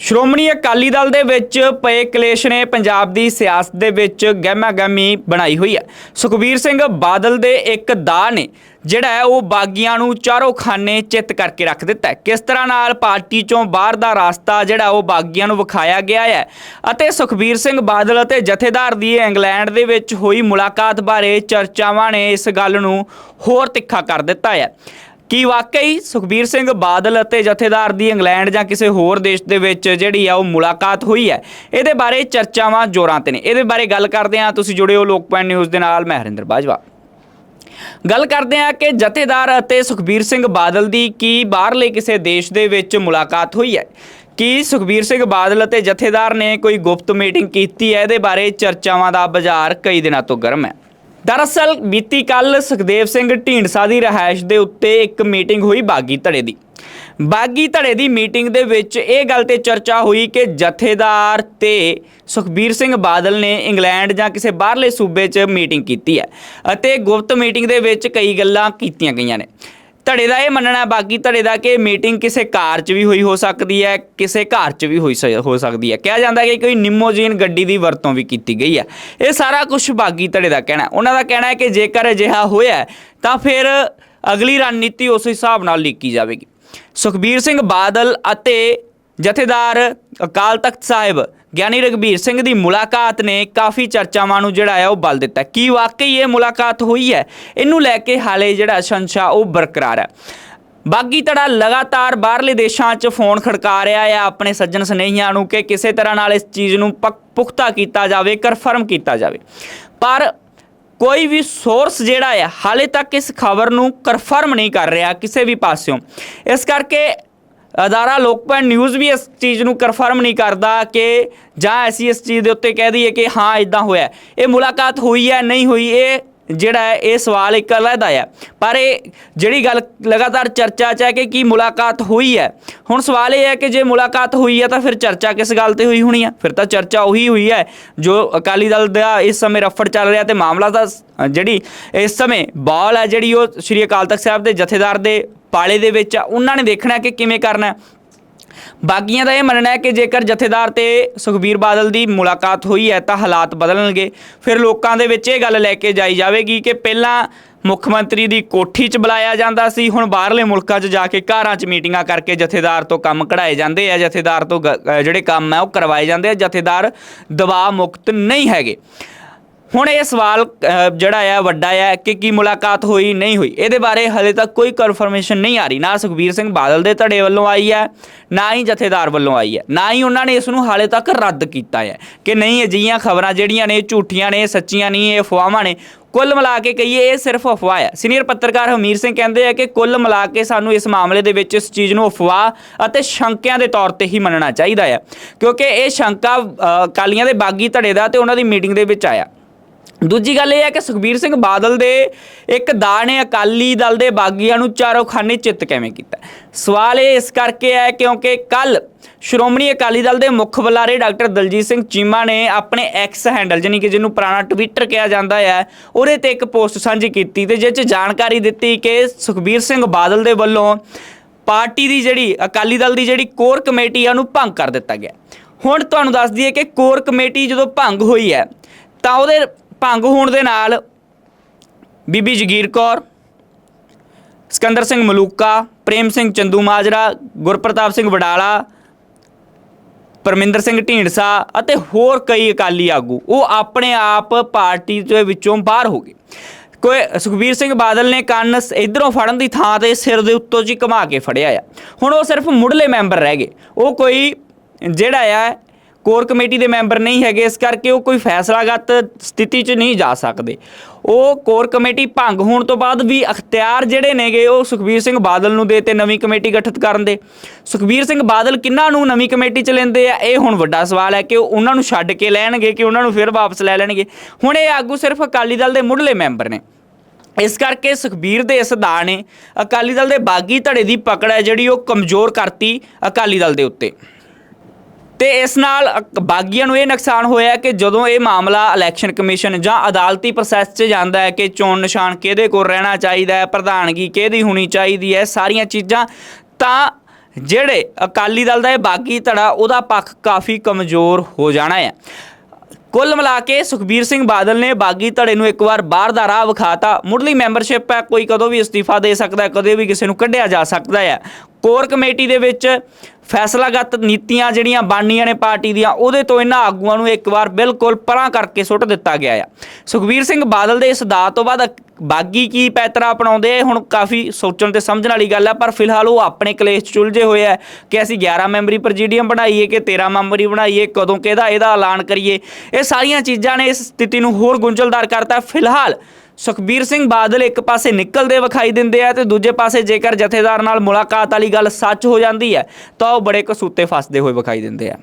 ਸ਼੍ਰੋਮਣੀ ਅਕਾਲੀ ਦਲ ਦੇ ਵਿੱਚ ਪਏ ਕਲੇਸ਼ ਨੇ ਪੰਜਾਬ ਦੀ ਸਿਆਸਤ ਦੇ ਵਿੱਚ ਗਹਿਮਾ-ਗਹਿਮੀ ਬਣਾਈ ਹੋਈ ਹੈ। ਸੁਖਬੀਰ ਸਿੰਘ ਬਾਦਲ ਦੇ ਇੱਕ ਦਾ ਨੇ ਜਿਹੜਾ ਹੈ ਉਹ ਬਾਗੀਆਂ ਨੂੰ ਚਾਰੋਂ ਖਾਨੇ ਚਿੱਤ ਕਰਕੇ ਰੱਖ ਦਿੱਤਾ ਕਿਸ ਤਰ੍ਹਾਂ ਨਾਲ ਪਾਰਟੀ ਚੋਂ ਬਾਹਰ ਦਾ ਰਾਸਤਾ ਜਿਹੜਾ ਉਹ ਬਾਗੀਆਂ ਨੂੰ ਵਿਖਾਇਆ ਗਿਆ ਹੈ ਅਤੇ ਸੁਖਬੀਰ ਸਿੰਘ ਬਾਦਲ ਅਤੇ ਜਥੇਦਾਰ ਦੀ ਇੰਗਲੈਂਡ ਦੇ ਵਿੱਚ ਹੋਈ ਮੁਲਾਕਾਤ ਬਾਰੇ ਚਰਚਾਵਾਂ ਨੇ ਇਸ ਗੱਲ ਨੂੰ ਹੋਰ ਤਿੱਖਾ ਕਰ ਦਿੱਤਾ ਹੈ। ਕੀ ਵਾਕਈ ਸੁਖਬੀਰ ਸਿੰਘ ਬਾਦਲ ਅਤੇ ਜਥੇਦਾਰ ਦੀ ਇੰਗਲੈਂਡ ਜਾਂ ਕਿਸੇ ਹੋਰ ਦੇਸ਼ ਦੇ ਵਿੱਚ ਜਿਹੜੀ ਆ ਉਹ ਮੁਲਾਕਾਤ ਹੋਈ ਹੈ, ਇਹਦੇ ਬਾਰੇ ਚਰਚਾਵਾਂ ਜ਼ੋਰਾਂ ਤੇ ਨੇ। ਇਹਦੇ ਬਾਰੇ ਗੱਲ ਕਰਦੇ ਹਾਂ। ਤੁਸੀਂ ਜੁੜੇ ਹੋ ਪੁਆਇੰਟ ਨਿਊਜ਼ ਦੇ ਨਾਲ, ਮੈਂ ਹਰਿੰਦਰ ਬਾਜਵਾ। ਗੱਲ ਕਰਦੇ ਹਾਂ ਕਿ ਜਥੇਦਾਰ ਅਤੇ ਸੁਖਬੀਰ ਸਿੰਘ ਬਾਦਲ ਦੀ ਕੀ ਬਾਹਰਲੇ ਕਿਸੇ ਦੇਸ਼ ਦੇ ਵਿੱਚ ਮੁਲਾਕਾਤ ਹੋਈ ਹੈ? ਕੀ ਸੁਖਬੀਰ ਸਿੰਘ ਬਾਦਲ ਅਤੇ ਜਥੇਦਾਰ ਨੇ ਕੋਈ ਗੁਪਤ ਮੀਟਿੰਗ ਕੀਤੀ ਹੈ? ਇਹਦੇ ਬਾਰੇ ਚਰਚਾਵਾਂ ਦਾ ਬਾਜ਼ਾਰ ਕਈ ਦਿਨਾਂ ਤੋਂ ਗਰਮ ਹੈ। ਦਰਅਸਲ ਬੀਤੀ ਕੱਲ ਸੁਖਦੇਵ ਸਿੰਘ ਢੀਂਡਸਾ ਦੀ ਰਿਹਾਇਸ਼ ਦੇ ਉੱਤੇ ਇੱਕ ਮੀਟਿੰਗ ਹੋਈ ਬਾਗੀ ਧੜੇ ਦੀ। ਬਾਗੀ ਧੜੇ ਦੀ ਮੀਟਿੰਗ ਦੇ ਵਿੱਚ ਇਹ ਗੱਲ ਤੇ ਚਰਚਾ ਹੋਈ ਕਿ ਜਥੇਦਾਰ ਤੇ ਸੁਖਬੀਰ ਸਿੰਘ ਬਾਦਲ ਨੇ ਇੰਗਲੈਂਡ ਜਾਂ ਕਿਸੇ ਬਾਹਰਲੇ ਸੂਬੇ 'ਚ ਮੀਟਿੰਗ ਕੀਤੀ ਹੈ ਅਤੇ ਗੁਪਤ ਮੀਟਿੰਗ ਦੇ ਵਿੱਚ ਕਈ ਗੱਲਾਂ ਕੀਤੀਆਂ ਗਈਆਂ ਨੇ। ਧੜੇ ਦਾ ਇਹ ਮੰਨਣਾ ਹੈ ਬਾਗੀ ਧੜੇ ਦਾ ਕਿ ਮੀਟਿੰਗ ਕਿਸੇ ਕਾਰ 'ਚ ਵੀ ਹੋਈ ਹੋ ਸਕਦੀ ਹੈ, ਕਿਸੇ ਘਰ 'ਚ ਵੀ ਹੋਈ ਸ- ਹੋ ਸਕਦੀ ਹੈ। ਕਿਹਾ ਜਾਂਦਾ ਕਿ ਕੋਈ ਨਿਮੋਜੀਨ ਗੱਡੀ ਦੀ ਵਰਤੋਂ ਵੀ ਕੀਤੀ ਗਈ ਹੈ। ਇਹ ਸਾਰਾ ਕੁਝ ਬਾਗੀ ਧੜੇ ਦਾ ਕਹਿਣਾ ਉਹਨਾਂ ਦਾ ਕਹਿਣਾ ਹੈ ਕਿ ਜੇਕਰ ਅਜਿਹਾ ਹੋਇਆ ਤਾਂ ਫਿਰ ਅਗਲੀ ਰਣਨੀਤੀ ਉਸ ਹਿਸਾਬ ਨਾਲ ਲਿਖੀ ਜਾਵੇਗੀ। ਸੁਖਬੀਰ ਸਿੰਘ ਬਾਦਲ ਅਤੇ ਜਥੇਦਾਰ ਅਕਾਲ ਤਖਤ ਸਾਹਿਬ ਗਿਆਨੀ ਰਗਬੀਰ ਸਿੰਘ ਦੀ ਮੁਲਾਕਾਤ ਨੇ ਕਾਫੀ ਚਰਚਾਵਾਂ ਨੂੰ ਜਿਹੜਾ ਹੈ ਉਹ ਬਲ ਦਿੱਤਾ। ਕੀ ਵਾਕਈ ਇਹ ਮੁਲਾਕਾਤ ਹੋਈ ਹੈ? ਇਹਨੂੰ ਲੈ ਕੇ ਹਾਲੇ ਜਿਹੜਾ ਸੰਸ਼ਾ ਉਹ ਬਰਕਰਾਰ ਹੈ। ਬਾਗੀ ਧੜਾ ਲਗਾਤਾਰ ਬਾਹਰਲੇ ਦੇਸ਼ਾਂ 'ਚ ਫੋਨ ਖੜਕਾ ਰਿਹਾ ਹੈ। ਆਪਣੇ ਸੱਜਣ ਸਨੇਹੀਆਂ ਨੂੰ ਕਿ ਕਿਸੇ ਤਰ੍ਹਾਂ ਨਾਲ ਇਸ ਚੀਜ਼ ਨੂੰ ਪੱਕ- ਪੁਖਤਾ ਕੀਤਾ ਜਾਵੇ ਕਨਫਰਮ ਕੀਤਾ ਜਾਵੇ। ਪਰ ਕੋਈ ਵੀ ਸੋਰਸ ਜਿਹੜਾ ਹੈ, ਹਾਲੇ ਤੱਕ ਇਸ ਖਬਰ ਨੂੰ ਕਨਫਰਮ ਨਹੀਂ ਕਰ ਰਿਹਾ ਕਿਸੇ ਵੀ ਪਾਸਿਓਂ। ਇਸ ਕਰਕੇ ਅਦਾਰਾ ਲੋਕਪਾਲ ਨਿਊਜ਼ ਵੀ ਇਸ ਚੀਜ਼ ਨੂੰ ਕਨਫਰਮ ਨਹੀਂ ਕਰਦਾ ਕਿ ਜਾਂ ਅਸੀਂ ਇਸ ਚੀਜ਼ ਦੇ ਉੱਤੇ ਕਹਿ ਦਈਏ ਕਿ ਹਾਂ ਇਦਾਂ ਹੋਇਆ। ਇਹ ਮੁਲਾਕਾਤ ਹੋਈ ਹੈ, ਨਹੀਂ ਹੋਈ, ਇਹ ਜਿਹੜਾ ਹੈ, ਇਹ ਸਵਾਲ ਇੱਕ ਅਲੱਗਾ ਆ। ਪਰ ਇਹ ਜਿਹੜੀ ਗੱਲ ਲਗਾਤਾਰ ਚਰਚਾ 'ਚ ਹੈ ਕਿ ਕੀ ਮੁਲਾਕਾਤ ਹੋਈ ਹੈ, ਹੁਣ ਸਵਾਲ ਇਹ ਹੈ ਕਿ ਜੇ ਮੁਲਾਕਾਤ ਹੋਈ ਹੈ ਤਾਂ ਫਿਰ ਚਰਚਾ ਕਿਸ ਗੱਲ ਤੇ ਹੋਈ ਹੋਣੀ ਹੈ ਫਿਰ ਤਾਂ ਚਰਚਾ ਉਹੀ ਹੋਈ ਹੈ, ਜੋ ਅਕਾਲੀ ਦਲ ਦਾ ਇਸ ਸਮੇਂ ਰਫੜ ਚੱਲ ਰਿਹਾ ਤੇ ਮਾਮਲਾ ਦਾ ਜਿਹੜੀ ਇਸ ਸਮੇਂ ਬਾਲ ਹੈ, ਜਿਹੜੀ ਉਹ ਸ਼੍ਰੀ ਅਕਾਲ ਤਖਤ ਸਾਹਿਬ ਦੇ ਜਥੇਦਾਰ ਦੇ ਪਾਲੇ ਦੇ ਵਿੱਚ ਆ, ਉਹਨਾਂ ਨੇ ਦੇਖਣਾ ਕਿ ਕਿਵੇਂ ਕਰਨਾ ਬਾਗੀਆਂ ਦਾ ਇਹ ਮੰਨਣਾ ਹੈ ਕਿ ਜੇਕਰ ਜਥੇਦਾਰ ਤੇ ਸੁਖਬੀਰ ਬਾਦਲ ਦੀ ਮੁਲਾਕਾਤ ਹੋਈ ਹੈ ਤਾਂ ਹਾਲਾਤ ਬਦਲਣਗੇ। ਫਿਰ ਲੋਕਾਂ ਦੇ ਵਿੱਚ ਇਹ ਗੱਲ ਲੈ ਕੇ ਜਾਈ ਜਾਵੇਗੀ ਕਿ ਪਹਿਲਾਂ ਮੁੱਖ ਮੰਤਰੀ ਦੀ ਕੋਠੀ 'ਚ ਬੁਲਾਇਆ ਜਾਂਦਾ ਸੀ, ਹੁਣ ਬਾਹਰਲੇ ਮੁਲਕਾਂ 'ਚ ਜਾ ਕੇ ਘਰਾਂ 'ਚ ਮੀਟਿੰਗਾਂ ਕਰਕੇ ਜਥੇਦਾਰ ਤੋਂ ਕੰਮ ਕਢਾਏ ਜਾਂਦੇ ਆ, ਜਥੇਦਾਰ ਤੋਂ ਗ- ਜਿਹੜੇ ਕੰਮ ਹੈ ਉਹ ਕਰਵਾਏ ਜਾਂਦੇ ਆ। ਜਥੇਦਾਰ ਦਬਾਅ ਮੁਕਤ ਨਹੀਂ ਹੈਗੇ। ਹੁਣ ਇਹ ਸਵਾਲ ਜਿਹੜਾ ਆ ਵੱਡਾ ਆ ਕਿ ਕੀ ਮੁਲਾਕਾਤ ਹੋਈ ਨਹੀਂ ਹੋਈ? ਇਹਦੇ ਬਾਰੇ ਹਲੇ ਤੱਕ ਕੋਈ ਕਨਫਰਮੇਸ਼ਨ ਨਹੀਂ ਆ ਰਹੀ। ਨਾ ਸੁਖਬੀਰ ਸਿੰਘ ਬਾਦਲ ਦੇ ਧੜੇ ਵੱਲੋਂ ਆਈ ਹੈ ਨਾ ਹੀ ਜਥੇਦਾਰ ਵੱਲੋਂ ਆਈ ਹੈ ਨਾ ਹੀ ਉਹਨਾਂ ਨੇ ਇਸ ਨੂੰ ਹਾਲੇ ਤੱਕ ਰੱਦ ਕੀਤਾ ਹੈ ਕਿ ਨਹੀਂ ਅਜਿਹੀਆਂ ਖਬਰਾਂ ਜਿਹੜੀਆਂ ਨੇ ਝੂਠੀਆਂ ਨੇ ਸੱਚੀਆਂ ਨਹੀਂ ਇਹ ਅਫਵਾਹਾਂ ਨੇ ਕੁੱਲ ਮਿਲਾ ਕੇ ਕਹੀਏ ਇਹ ਸਿਰਫ ਅਫਵਾਹ ਹੈ ਸੀਨੀਅਰ ਪੱਤਰਕਾਰ ਹਮੀਰ ਸਿੰਘ ਕਹਿੰਦੇ ਆ ਕਿ ਕੁੱਲ ਮਿਲਾ ਕੇ ਸਾਨੂੰ ਇਸ ਮਾਮਲੇ ਦੇ ਵਿੱਚ ਇਸ ਚੀਜ਼ ਨੂੰ ਅਫਵਾਹ ਅਤੇ ਸ਼ੰਕਿਆਂ ਦੇ ਤੌਰ ਤੇ ਹੀ ਮੰਨਣਾ ਚਾਹੀਦਾ ਹੈ ਕਿਉਂਕਿ ਇਹ ਸ਼ੰਕਾ ਅ, ਅਕਾਲੀਆਂ ਦੇ ਬਾਗੀ ਧੜੇ ਦਾ ਤੇ ਉਹਨਾਂ ਦੀ ਮੀਟਿੰਗ ਦੇ ਵਿੱਚ ਆਇਆ। ਦੂਜੀ ਗੱਲ ਇਹ ਹੈ ਕਿ ਸੁਖਬੀਰ ਸਿੰਘ ਬਾਦਲ ਦੇ ਇੱਕ ਦਾ ਨੇ ਅਕਾਲੀ ਦਲ ਦੇ ਬਾਗੀਆਂ ਨੂੰ ਚਾਰੋਂ ਖਾਨੇ ਚਿੱਤ ਕਿਵੇਂ ਕੀਤਾ? ਸਵਾਲ ਇਹ ਇਸ ਕਰਕੇ ਹੈ ਕਿਉਂਕਿ ਕੱਲ ਸ਼੍ਰੋਮਣੀ ਅਕਾਲੀ ਦਲ ਦੇ ਮੁੱਖ ਬੁਲਾਰੇ ਡਾਕਟਰ ਦਲਜੀਤ ਸਿੰਘ ਚੀਮਾ ਨੇ ਆਪਣੇ ਐਕਸ ਹੈਂਡਲ ਜਾਨੀ ਕਿ ਜਿਹਨੂੰ ਪੁਰਾਣਾ ਟਵਿੱਟਰ ਕਿਹਾ ਜਾਂਦਾ ਹੈ, ਉਹਦੇ ਤੇ ਇੱਕ ਪੋਸਟ ਸਾਂਝੀ ਕੀਤੀ ਤੇ ਜਿਸ 'ਚ ਜਾਣਕਾਰੀ ਦਿੱਤੀ ਕਿ ਸੁਖਬੀਰ ਸਿੰਘ ਬਾਦਲ ਦੇ ਵੱਲੋਂ ਪਾਰਟੀ ਦੀ ਜਿਹੜੀ ਅਕਾਲੀ ਦਲ ਦੀ ਜਿਹੜੀ ਕੋਰ ਕਮੇਟੀ ਆ ਉਹਨੂੰ ਭੰਗ ਕਰ ਦਿੱਤਾ ਗਿਆ। ਹੁਣ ਤੁਹਾਨੂੰ ਦੱਸ ਦਈਏ ਕਿ ਕੋਰ ਕਮੇਟੀ ਜਦੋਂ ਭੰਗ ਹੋਈ ਹੈ, ਤਾਂ ਉਹਦੇ ਭੰਗ ਹੋਣ ਦੇ ਨਾਲ ਬੀਬੀ ਜਗੀਰ ਕੌਰ, ਸਿਕੰਦਰ ਸਿੰਘ ਮਲੂਕਾ, ਪ੍ਰੇਮ ਸਿੰਘ ਚੰਦੂ ਮਾਜਰਾ, ਗੁਰਪ੍ਰਤਾਪ ਸਿੰਘ ਵਡਾਲਾ, ਪਰਮਿੰਦਰ ਸਿੰਘ ਢੀਂਡਸਾ ਅਤੇ ਹੋਰ ਕਈ ਅਕਾਲੀ ਆਗੂ, ਉਹ ਆਪਣੇ ਆਪ ਪਾਰਟੀ ਦੇ ਵਿੱਚੋਂ ਬਾਹਰ ਹੋ ਗਏ। ਕੋਈ ਸੁਖਬੀਰ ਸਿੰਘ ਬਾਦਲ ਨੇ ਕੰਨ ਇਧਰੋਂ ਫੜਨ ਦੀ ਥਾਂ ਤੇ ਸਿਰ ਦੇ ਉੱਤੋਂ ਜੀ ਘੁਮਾ ਕੇ ਫੜਿਆ ਆ। ਹੁਣ ਉਹ ਸਿਰਫ ਮੁੱਢਲੇ ਮੈਂਬਰ ਰਹਿ ਗਏ। ਉਹ ਕੋਈ ਜਿਹੜਾ ਆ ਕੋਰ ਕਮੇਟੀ ਦੇ ਮੈਂਬਰ ਨਹੀਂ ਹੈਗੇ, ਇਸ ਕਰਕੇ ਉਹ ਕੋਈ ਫੈਸਲਾਗਤ ਸਥਿਤੀ 'ਚ ਨਹੀਂ ਜਾ ਸਕਦੇ। ਉਹ ਕੋਰ ਕਮੇਟੀ ਭੰਗ ਹੋਣ ਤੋਂ ਬਾਅਦ ਵੀ ਅਖਤਿਆਰ ਜਿਹੜੇ ਨੇਗੇ, ਉਹ ਸੁਖਬੀਰ ਸਿੰਘ ਬਾਦਲ ਨੂੰ ਦੇ ਤੇ ਨਵੀਂ ਕਮੇਟੀ ਗਠਿਤ ਕਰਨ ਦੇ। ਸੁਖਬੀਰ ਸਿੰਘ ਬਾਦਲ ਕਿੰਨਾਂ ਨੂੰ ਨਵੀਂ ਕਮੇਟੀ ਚ ਲੈਂਦੇ ਆ? ਇਹ ਹੁਣ ਵੱਡਾ ਸਵਾਲ ਹੈ ਕਿ ਉਹ ਉਹਨਾਂ ਨੂੰ ਛੱਡ ਕੇ ਲੈਣਗੇ ਕਿ ਉਹਨਾਂ ਨੂੰ ਫਿਰ ਵਾਪਸ ਲੈ ਲੈਣਗੇ? ਹੁਣ ਇਹ ਆਗੂ ਸਿਰਫ ਅਕਾਲੀ ਦਲ ਦੇ ਮੁੱਢਲੇ ਮੈਂਬਰ ਨੇ। ਇਸ ਕਰਕੇ ਸੁਖਬੀਰ ਦੇ ਇਸ ਦਾ ਨੇ ਅਕਾਲੀ ਦਲ ਦੇ ਬਾਗੀ ਧੜੇ ਦੀ ਪਕੜ ਹੈ ਜਿਹੜੀ ਉਹ ਕਮਜ਼ੋਰ ਕਰਤੀ ਅਕਾਲੀ ਦਲ ਦੇ ਉੱਤੇ। ਤੇ ਇਸ ਨਾਲ ਅਕ- ਬਾਗੀਆਂ ਨੂੰ ਇਹ ਨੁਕਸਾਨ ਹੋਇਆ ਕਿ ਜਦੋਂ ਇਹ ਮਾਮਲਾ ਇਲੈਕਸ਼ਨ ਕਮਿਸ਼ਨ ਜਾਂ ਅਦਾਲਤੀ ਪ੍ਰੋਸੈਸ 'ਚ ਜਾਂਦਾ ਹੈ ਕਿ ਚੋਣ ਨਿਸ਼ਾਨ ਕਿਹਦੇ ਕੋਲ ਰਹਿਣਾ ਚਾਹੀਦਾ ਹੈ, ਪ੍ਰਧਾਨਗੀ ਕਿਹਦੀ ਹੋਣੀ ਚਾਹੀਦੀ ਹੈ, ਸਾਰੀਆਂ ਚੀਜ਼ਾਂ, ਤਾਂ ਜਿਹੜੇ ਅਕਾਲੀ ਦਲ ਦਾ ਇਹ ਬਾਗੀ ਧੜਾ, ਉਹਦਾ ਪੱਖ ਕਾਫੀ ਕਮਜ਼ੋਰ ਹੋ ਜਾਣਾ ਹੈ। ਕੁੱਲ ਮਿਲਾ ਕੇ ਸੁਖਬੀਰ ਸਿੰਘ ਬਾਦਲ ਨੇ ਬਾਗੀ ਧੜੇ ਨੂੰ ਇੱਕ ਵਾਰ ਬਾਹਰ ਦਾ ਰਾਹ ਵਿਖਾਤਾ। ਮੁੱਢਲੀ ਮੈਂਬਰਸ਼ਿਪ ਹੈ, ਕੋਈ ਕਦੋਂ ਵੀ ਅਸਤੀਫਾ ਦੇ ਸਕਦਾ ਹੈ, ਕਦੇ ਵੀ ਕਿਸੇ ਨੂੰ ਕੱਢਿਆ ਜਾ ਸਕਦਾ ਹੈ। ਕੋਰ ਕਮੇਟੀ ਦੇ ਵਿੱਚ ਫੈਸਲਾਗਤ ਨੀਤੀਆਂ ਜਿਹੜੀਆਂ ਬਣਨੀਆਂ ਨੇ ਪਾਰਟੀ ਦੀਆਂ ਉਹਦੇ ਤੋਂ ਇਹਨਾਂ ਆਗੂਆਂ ਨੂੰ ਇੱਕ ਵਾਰ ਬਿਲਕੁਲ ਪਰਾਂ ਕਰਕੇ ਸੁੱਟ ਦਿੱਤਾ ਗਿਆ ਆ। ਸੁਖਬੀਰ ਸਿੰਘ ਬਾਦਲ ਦੇ ਇਸ ਦਾਅ ਤੋਂ ਬਾਅਦ ਬਾਗੀ ਕੀ ਪੈਤਰਾ ਅਪਣਾਉਂਦੇ ਆ, ਹੁਣ ਕਾਫੀ ਸੋਚਣ ਤੇ ਸਮਝਣ ਵਾਲੀ ਗੱਲ ਹੈ ਪਰ ਫਿਲਹਾਲ ਉਹ ਆਪਣੇ ਕਲੇਸ਼ 'ਚ ਉਲਝੇ ਹੋਏ ਆ ਕਿ ਅਸੀਂ 11 ਮੈਂਬਰੀ ਪ੍ਰੈਜ਼ੀਡੀਅਮ ਬਣਾਈਏ ਕਿ 13 ਮੈਂਬਰੀ ਬਣਾਈਏ ਕਦੋਂ ਕਿਹਦਾ ਇਹਦਾ ਐਲਾਨ ਕਰੀਏ। ਇਹ ਸਾਰੀਆਂ ਚੀਜ਼ਾਂ ਨੇ ਇਸ ਸਥਿਤੀ ਨੂੰ ਹੋਰ ਗੁੰਝਲਦਾਰ ਕਰਤਾ। ਫਿਲਹਾਲ ਸੁਖਬੀਰ ਸਿੰਘ ਬਾਦਲ ਇੱਕ ਪਾਸੇ ਨਿਕਲਦੇ ਵਿਖਾਈ ਦਿੰਦੇ ਆ ਤੇ ਦੂਜੇ ਪਾਸੇ ਜੇਕਰ ਜਥੇਦਾਰ ਨਾਲ ਮੁਲਾਕਾਤ ਵਾਲੀ ਗੱਲ ਸੱਚ ਹੋ ਜਾਂਦੀ ਹੈ, ਤਾਂ ਉਹ ਬੜੇ ਕਸੂਤੇ ਫਸਦੇ ਹੋਏ ਵਿਖਾਈ ਦਿੰਦੇ ਆ।